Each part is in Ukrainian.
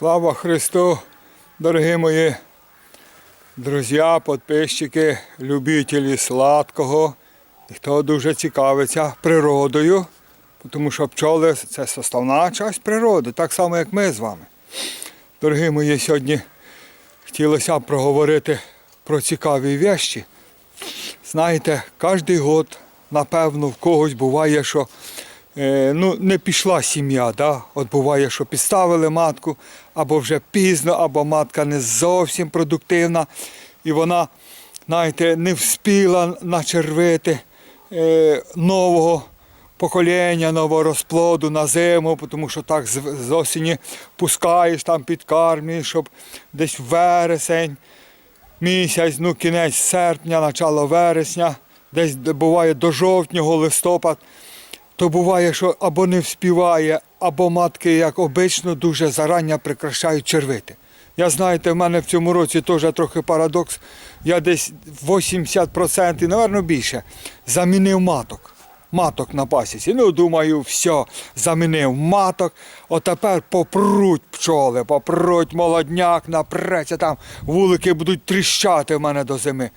Слава Христу, дорогі мої друзі, підписчики, любителі сладкого, і хто дуже цікавиться природою, тому що пчоли це составна частина природи, так само, як ми з вами. Дорогі мої, сьогодні хотілося б проговорити про цікаві вещі. Знаєте, кожен год, напевно, в когось буває, що ну, не пішла сім'я. Да? От буває, що підставили матку, або вже пізно, або матка не зовсім продуктивна, і вона, знаєте, не вспіла начервити е, нового покоління, нового розплоду на зиму, тому що так з, осені пускаєш, там підкармлюєш, щоб десь вересень місяць, ну кінець серпня, начало вересня, десь буває до жовтнього листопад, то буває, що або не вспіває, або матки, як обично, дуже зарання прикрашають червити. Я знаєте, в мене в цьому році теж трохи парадокс. Я десь 80%, напевно, більше, замінив маток. Маток на пасіці. Ну, думаю, все, замінив маток. Отепер попруть пчоли, попруть молодняк, напреться там, вулики будуть тріщати в мене до зими.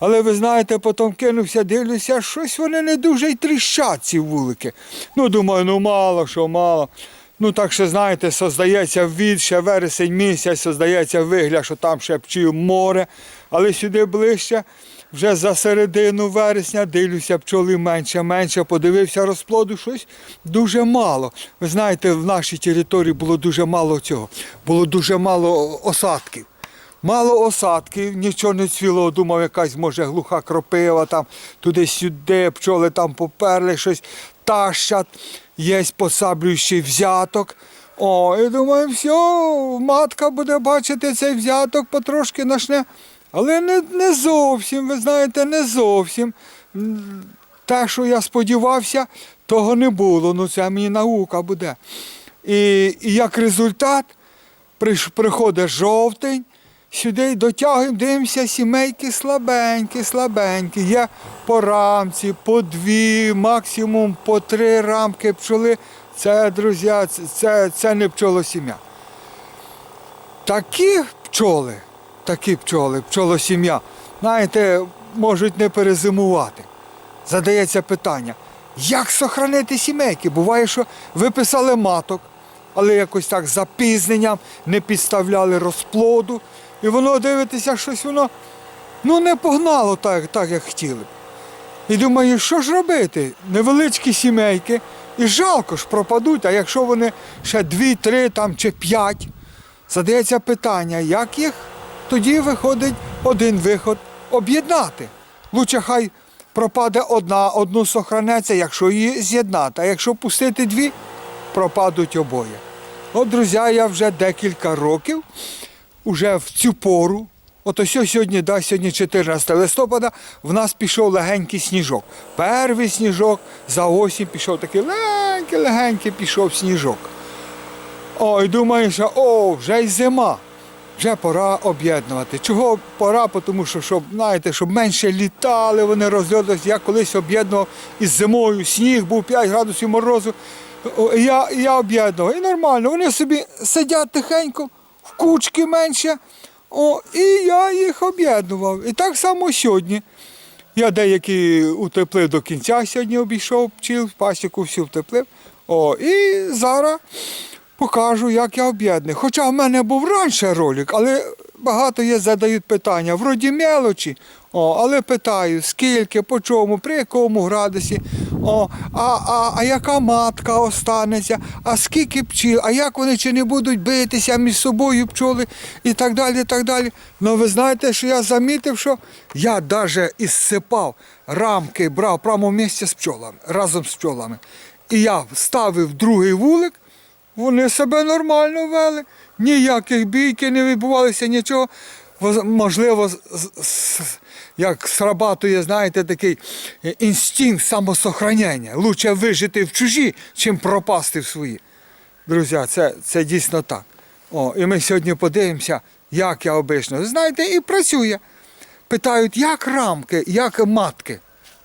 Але ви знаєте, потім кинувся, дивлюся, щось вони не дуже й тріщать, ці вулики. Ну, думаю, ну мало, що мало. Ну так що, знаєте, создається від ще вересень місяць, создається вигляд, що там ще пчіл море, але сюди ближче, вже за середину вересня, дивлюся, пчоли менше-менше, подивився розплоду, щось дуже мало. Ви знаєте, в нашій території було дуже мало цього, було дуже мало осадків. Мало осадків, нічого не цвіло, думав, якась може глуха кропива, там туди-сюди, пчоли там поперли, щось тащать, є посаблюючий взяток. О, і думаю, все, матка буде бачити цей взяток, потрошки начне. Але не, не зовсім, ви знаєте, не зовсім. Те, що я сподівався, того не було. Ну це мені наука буде. І, і як результат, приходить жовтень, сюди дотягуємо, дивимося, сімейки слабенькі, слабенькі. Є по рамці, по дві, максимум по три рамки пчоли. Це, друзі, це, це, не пчолосім'я. Такі пчоли, такі пчоли, пчолосім'я, знаєте, можуть не перезимувати. Задається питання, як сохранити сімейки? Буває, що виписали маток, але якось так запізненням не підставляли розплоду. І воно дивитися, щось воно ну, не погнало так, так, як хотіли. І думаю, що ж робити? Невеличкі сімейки, і жалко ж пропадуть, а якщо вони ще дві, три чи п'ять, задається питання, як їх тоді виходить один виход об'єднати. Лучше хай пропаде одна, одну сохранеться, якщо її з'єднати. А якщо пустити дві, пропадуть обоє. От, друзі, я вже декілька років, уже в цю пору, от ось сьогодні, да, сьогодні 14 листопада, в нас пішов легенький сніжок. Перший сніжок за осінь пішов такий легенький, легенький пішов сніжок. Ой, думаю, що о, вже й зима. Вже пора об'єднувати. Чого пора? Тому що, щоб, знаєте, щоб менше літали, вони розльотувалися. Я колись об'єднував із зимою, сніг був 5 градусів морозу. Я, я об'єднував. І нормально. Вони собі сидять тихенько, в кучки менше. О, і я їх об'єднував. І так само сьогодні. Я деякі утеплив до кінця сьогодні обійшов пчіл, пасіку всю втеплив. О, і зараз покажу, як я об'єдную. Хоча в мене був раніше ролик, але багато є задають питання. Вроді мелочі, о, але питаю, скільки, по чому, при якому градусі, о, а, а, а яка матка останеться, а скільки пчіл, а як вони чи не будуть битися між собою пчоли і так далі. і так далі. Ну ви знаєте, що я замітив, що я навіть ізсипав рамки, брав прямо в місці з пчолами, разом з пчолами. І я ставив другий вулик, вони себе нормально вели, ніяких бійки не відбувалося, нічого. Можливо, як срабатує, знаєте, такий е, інстинкт самосохранення. Лучше вижити в чужі, чим пропасти в свої. Друзі, це, це дійсно так. О, і ми сьогодні подивимося, як я обично. Знаєте, і працює. Питають, як рамки, як матки.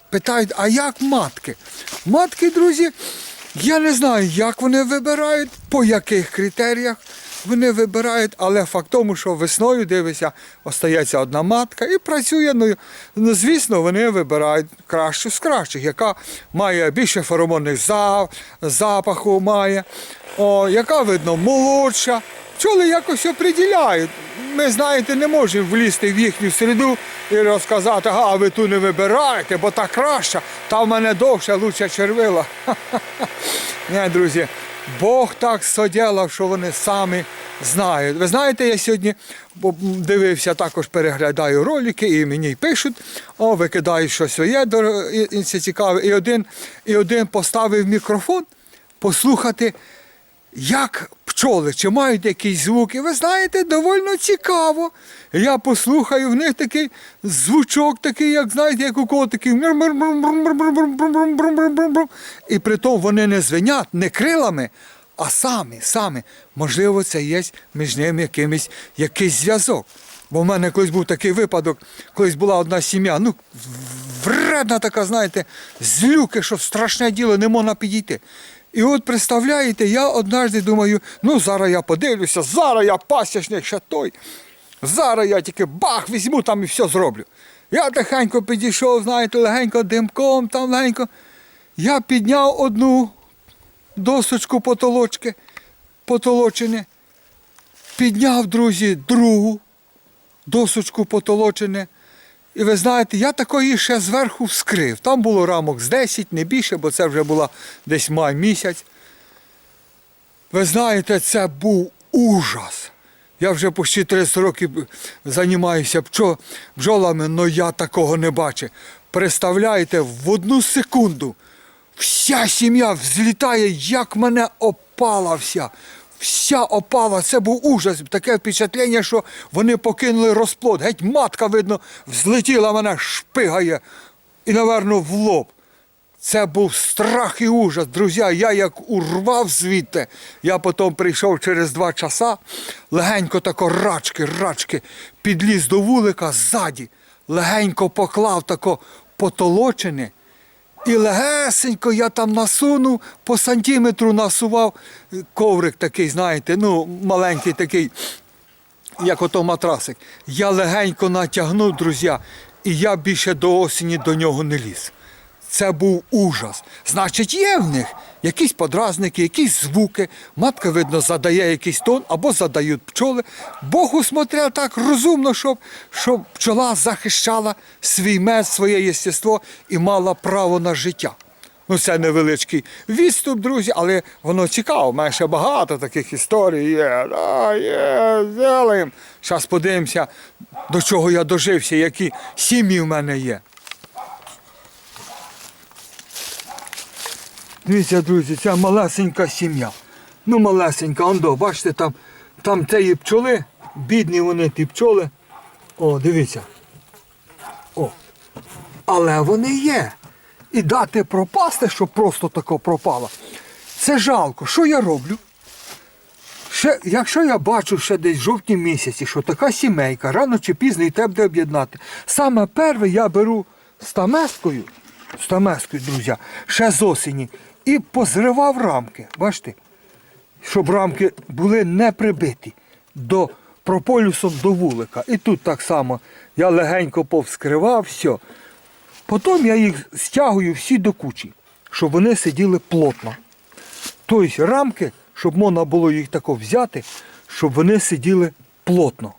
Питають, а як матки? Матки, друзі, я не знаю, як вони вибирають, по яких критеріях. Вони вибирають, але факт тому, що весною дивися, остається одна матка і працює. Ну, ну звісно, вони вибирають кращу з кращих, яка має більше феромонних за- запаху, має, о, яка видно молодша. Пчоли якось оприділяють. Ми, знаєте, не можемо влізти в їхню середу і розказати, а ви ту не вибираєте, бо та краща, та в мене довша, лучша червила. Ні, друзі, Бог так соділав, що вони самі знають. Ви знаєте, я сьогодні дивився, також переглядаю ролики, і мені пишуть, о, викидають щось своє, і це цікаве. І один, і один поставив мікрофон послухати, як пчоли, чи мають якісь звуки. Ви знаєте, доволі цікаво. Я послухаю, в них такий звучок, такий, як знаєте, як у такий. І при тому вони не звенять не крилами, а самі, самі. Можливо, це є між ними якимось, якийсь зв'язок. Бо в мене колись був такий випадок, колись була одна сім'я, ну, вредна така, знаєте, злюки, що страшне діло, не можна підійти. І от представляєте, я однажды думаю, ну зараз я подивлюся, зараз я пасічник ще той. Зараз я тільки бах, візьму там і все зроблю. Я тихенько підійшов, знаєте, легенько димком, там легенько. Я підняв одну досочку потолочки, потолочене, підняв, друзі, другу досочку потолочене. І ви знаєте, я такої ще зверху вскрив. Там було рамок з 10, не більше, бо це вже була десь май місяць. Ви знаєте, це був ужас. Я вже почти 30 років займаюся бджолами, але я такого не бачив. Представляєте, в одну секунду вся сім'я взлітає, як мене опала вся. Вся опала, це був ужас. Таке впечатлення, що вони покинули розплод. Геть матка, видно, взлетіла мене, шпигає і, напевно, в лоб. Це був страх і ужас. Друзі, я як урвав звідти, я потім прийшов через два часа, легенько тако рачки, рачки, підліз до вулика ззаді, легенько поклав тако потолочене. І легесенько я там насунув, по сантиметру насував коврик такий, знаєте, ну, маленький такий, як ото матрасик. Я легенько натягнув, друзі, і я більше до осені до нього не ліз. Це був ужас. Значить, є в них якісь подразники, якісь звуки. Матка, видно, задає якийсь тон або задають пчоли. Бог усмотряв так розумно, щоб, щоб пчола захищала свій мед, своє єстество і мала право на життя. Ну, це невеличкий відступ, друзі, але воно цікаво. У мене ще багато таких історій є. Да, є, зелим. Зараз подивимося, до чого я дожився, які сім'ї в мене є. Дивіться, друзі, ця малесенька сім'я. Ну, малесенька, ондо, бачите, там, там цієї пчоли, бідні вони ті пчоли. О, дивіться. О. Але вони є. І дати пропасти, щоб просто тако пропало. Це жалко. Що я роблю? Ще, якщо я бачу ще десь в жовтні місяці, що така сімейка рано чи пізно і те буде об'єднати. Саме перше я беру стамескою, стамескою, друзі, ще з осені, і позривав рамки. Бачите? Щоб рамки були не прибиті до прополюсом до вулика. І тут так само я легенько повскривав, все. Потім я їх стягую всі до кучі, щоб вони сиділи плотно. Тобто рамки, щоб можна було їх тако взяти, щоб вони сиділи плотно.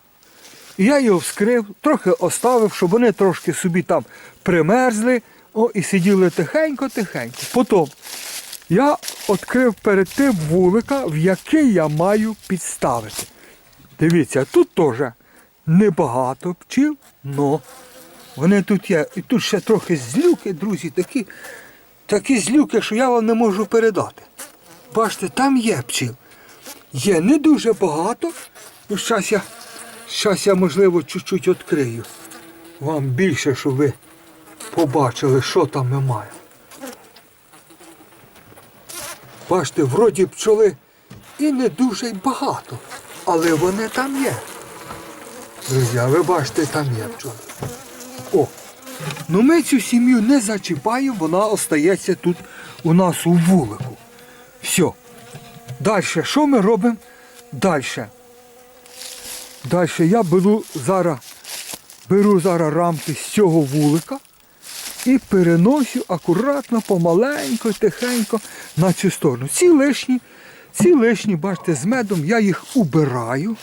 І я його вскрив, трохи оставив, щоб вони трошки собі там примерзли о, і сиділи тихенько-тихенько. Потім я відкрив перед тим вулика, в який я маю підставити. Дивіться, тут теж небагато пчіл, але вони тут є. І тут ще трохи злюки, друзі, такі, такі злюки, що я вам не можу передати. Бачите, там є пчіл. Є не дуже багато. Ну, зараз я, щас я, можливо, чуть-чуть відкрию. Вам більше, щоб ви побачили, що там ми маємо. Бачите, вроді пчоли і не дуже й багато, але вони там є. Друзі, ви бачите, там є пчоли. О, ну ми цю сім'ю не зачіпаємо, вона остається тут у нас у вулику. Все. Далі, що ми робимо? Далі. Далі я беру зараз, беру зараз рамки з цього вулика і переношу акуратно, помаленько, тихенько на цю сторону. Ці лишні, ці лишні, бачите, з медом я їх убираю.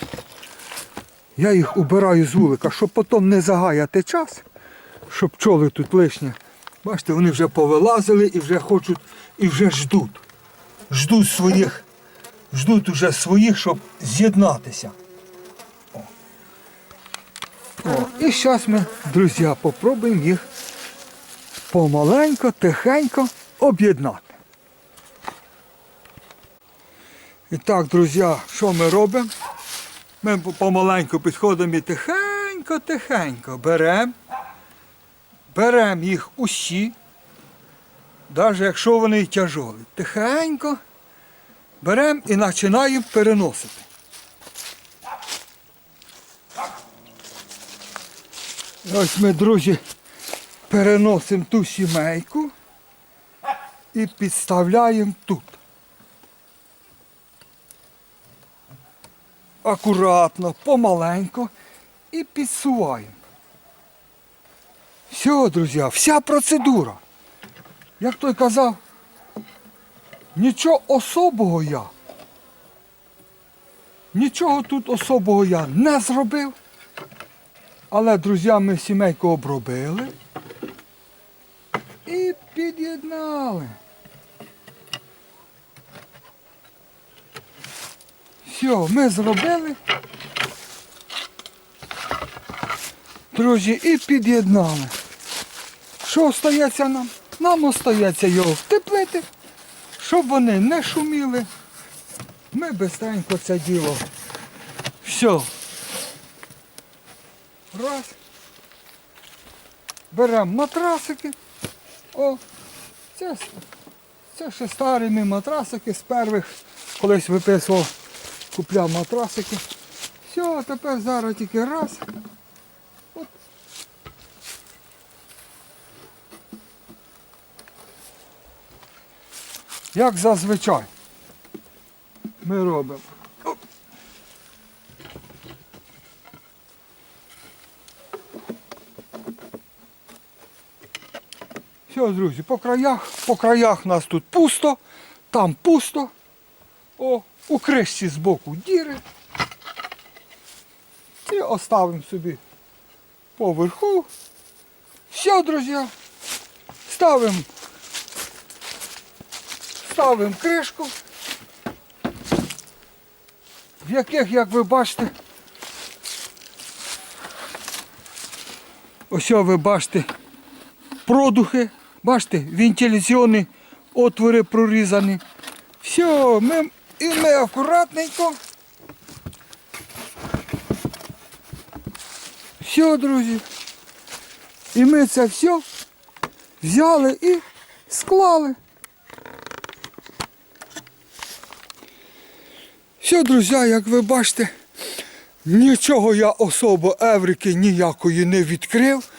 Я їх убираю з вулика, щоб потім не загаяти час, щоб пчоли тут лишні. Бачите, вони вже повилазили і вже хочуть, і вже ждуть. Ждуть своїх, ждуть уже своїх, щоб з'єднатися. О. І зараз ми, друзі, попробуємо їх помаленько, тихенько об'єднати. І так, друзі, що ми робимо? Ми помаленьку підходимо і тихенько, тихенько беремо. Беремо їх усі, навіть якщо вони й тяжолі. Тихенько беремо і починаємо переносити. Ось ми, друзі, переносимо ту сімейку і підставляємо тут. Акуратно, помаленько і підсуваємо. Все, друзі, вся процедура. Як той казав, нічого особого я. Нічого тут особого я не зробив. Але, друзі, ми сімейку обробили і під'єднали. Все, ми зробили. Друзі, і під'єднали. Що остається нам? Нам остається його втеплити, щоб вони не шуміли. Ми бистренько це діло. Все. Раз. Беремо матрасики. О, це, це ще старі мій матрасики з перших. Колись виписував, купляв матрасики. Все, тепер зараз тільки раз. От. Як зазвичай ми робимо. Все, друзі, по краях, по краях нас тут пусто, там пусто. О, у кришці збоку діри. І оставимо собі поверху. Все, друзі. Ставимо. Ставимо кришку. В яких, як ви бачите, ось ви бачите продухи, бачите, вентиляційні отвори прорізані. Все, ми, і ми акуратненько. Все, друзі. І ми це все взяли і склали. Все, друзі, як ви бачите, нічого я особо еврики ніякої не відкрив.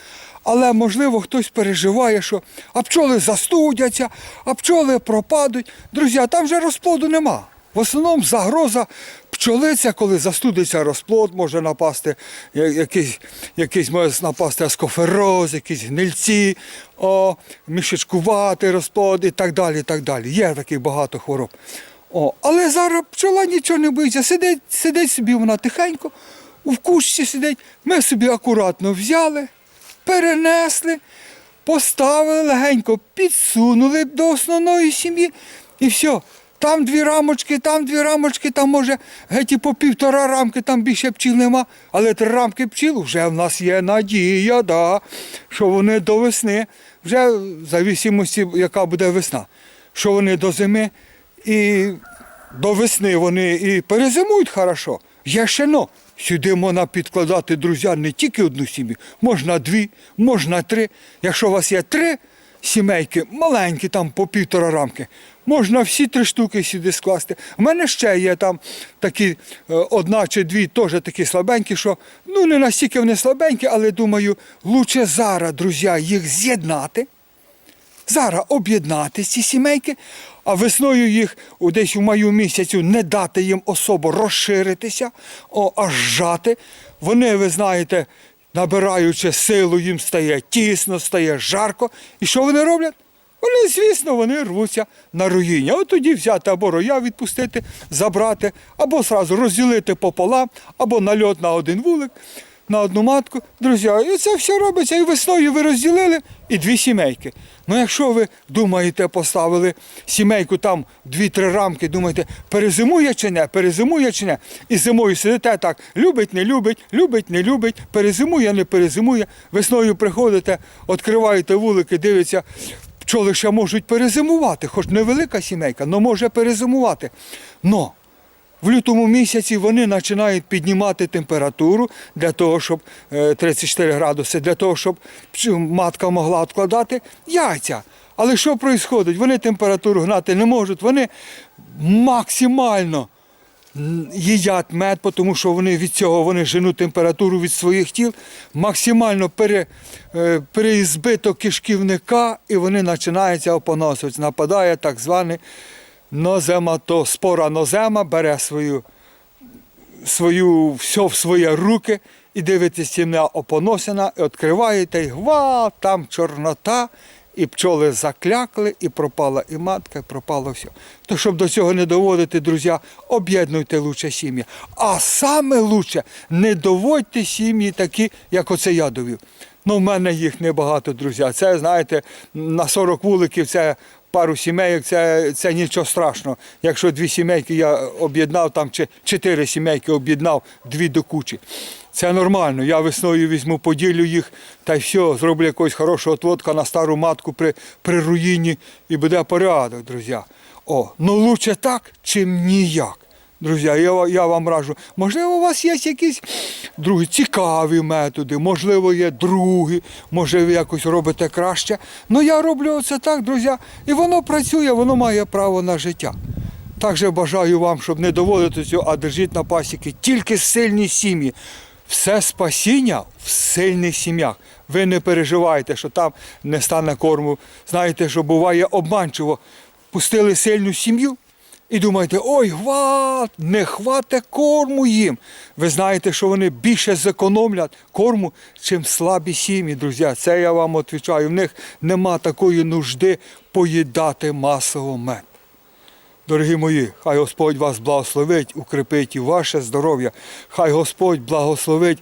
Але можливо хтось переживає, що а пчоли застудяться, а пчоли пропадуть. Друзі, там вже розплоду нема. В основному загроза пчолиця, коли застудиться розплод, може напасти якийсь, якийсь може напасти аскофероз, якісь гнильці, о, мішечкуватий розплод і так далі. так далі. Є таких багато хвороб. О, але зараз пчола нічого не боїться. Сидить, сидить собі вона тихенько, у кущі сидить. Ми собі акуратно взяли, перенесли, поставили легенько, підсунули до основної сім'ї і все. Там дві рамочки, там дві рамочки, там може геть і по півтора рамки, там більше пчіл нема. Але три рамки пчіл вже в нас є надія, да, що вони до весни, вже в зависимості, яка буде весна, що вони до зими і до весни вони і перезимують хорошо. Є ще но. Сюди можна підкладати, друзі, не тільки одну сім'ю, можна дві, можна три. Якщо у вас є три сімейки, маленькі, там по півтора рамки, можна всі три штуки сюди скласти. У мене ще є там такі е, одна чи дві, теж такі слабенькі, що ну не настільки вони слабенькі, але думаю, лучше зараз, друзі, їх з'єднати зараз об'єднати ці сімейки, а весною їх десь у маю місяцю не дати їм особо розширитися, о, аж жати. Вони, ви знаєте, набираючи силу, їм стає тісно, стає жарко. І що вони роблять? Вони, звісно, вони рвуться на руїння. От тоді взяти або роя відпустити, забрати, або сразу розділити пополам, або нальот на один вулик, на одну матку. Друзі, і це все робиться. І весною ви розділили і дві сімейки. Ну, якщо ви думаєте, поставили сімейку там дві-три рамки, думаєте, перезимує чи не, перезимує чи не, і зимою сидите так, любить, не любить, любить, не любить, перезимує, не перезимує. Весною приходите, відкриваєте вулики, дивиться, пчоли ще можуть перезимувати, хоч невелика сімейка, але може перезимувати. Но в лютому місяці вони починають піднімати температуру для того, щоб е, 34 градуси, для того, щоб матка могла відкладати яйця. Але що відбувається? Вони температуру гнати не можуть, вони максимально їдять мед, тому що вони від цього вони женуть температуру від своїх тіл, максимально пере, е, переізбиток кишківника, і вони починаються опоносувати. Нападає так званий ноземато, спора нозема бере свою, свою все в свої руки і дивитесь сім'я опоносена, і відкриваєте, і гва, там чорнота, і пчоли заклякли, і пропала і матка, і пропало все. То щоб до цього не доводити, друзі, об'єднуйте лучше сім'ї. А саме лучше не доводьте сім'ї такі, як оце я довів. Ну, в мене їх небагато, друзі. Це, знаєте, на 40 вуликів це пару сімейок, це, це нічого страшного. Якщо дві сімейки я об'єднав, там чи чотири сімейки об'єднав, дві до кучі. Це нормально. Я весною візьму, поділю їх та й все, зроблю якогось хорошого отводка на стару матку при, при руїні і буде порядок, друзі. О, ну лучше так, чим ніяк. Друзі, я, я вам раджу, можливо, у вас є якісь другі цікаві методи, можливо, є другі, може ви якось робите краще. Ну я роблю це так, друзі, і воно працює, воно має право на життя. Також бажаю вам, щоб не доводити цього, а держіть на пасіки тільки сильні сім'ї. Все спасіння в сильних сім'ях. Ви не переживайте, що там не стане корму. Знаєте, що буває обманчиво. Пустили сильну сім'ю, і думаєте, ой, гват, не хвате корму їм. Ви знаєте, що вони більше зекономлять корму, чим слабі сім'ї, друзі. Це я вам відповідаю. В них нема такої нужди поїдати масово мед. Дорогі мої, хай Господь вас благословить, укріпить і ваше здоров'я. Хай Господь благословить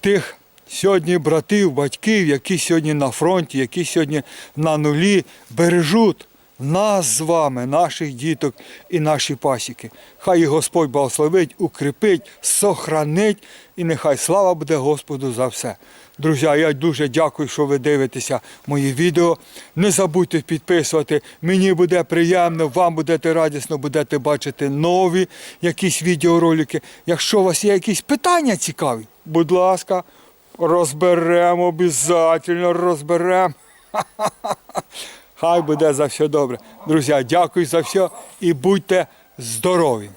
тих сьогодні братів, батьків, які сьогодні на фронті, які сьогодні на нулі бережуть нас з вами, наших діток і наші пасіки. Хай їх Господь благословить, укріпить, сохранить і нехай слава буде Господу за все. Друзі, я дуже дякую, що ви дивитеся мої відео. Не забудьте підписувати. Мені буде приємно, вам буде радісно, будете бачити нові якісь відеоролики. Якщо у вас є якісь питання цікаві, будь ласка, розберемо, обов'язково розберемо. Хай буде за все добре. Друзі, дякую за все і будьте здорові.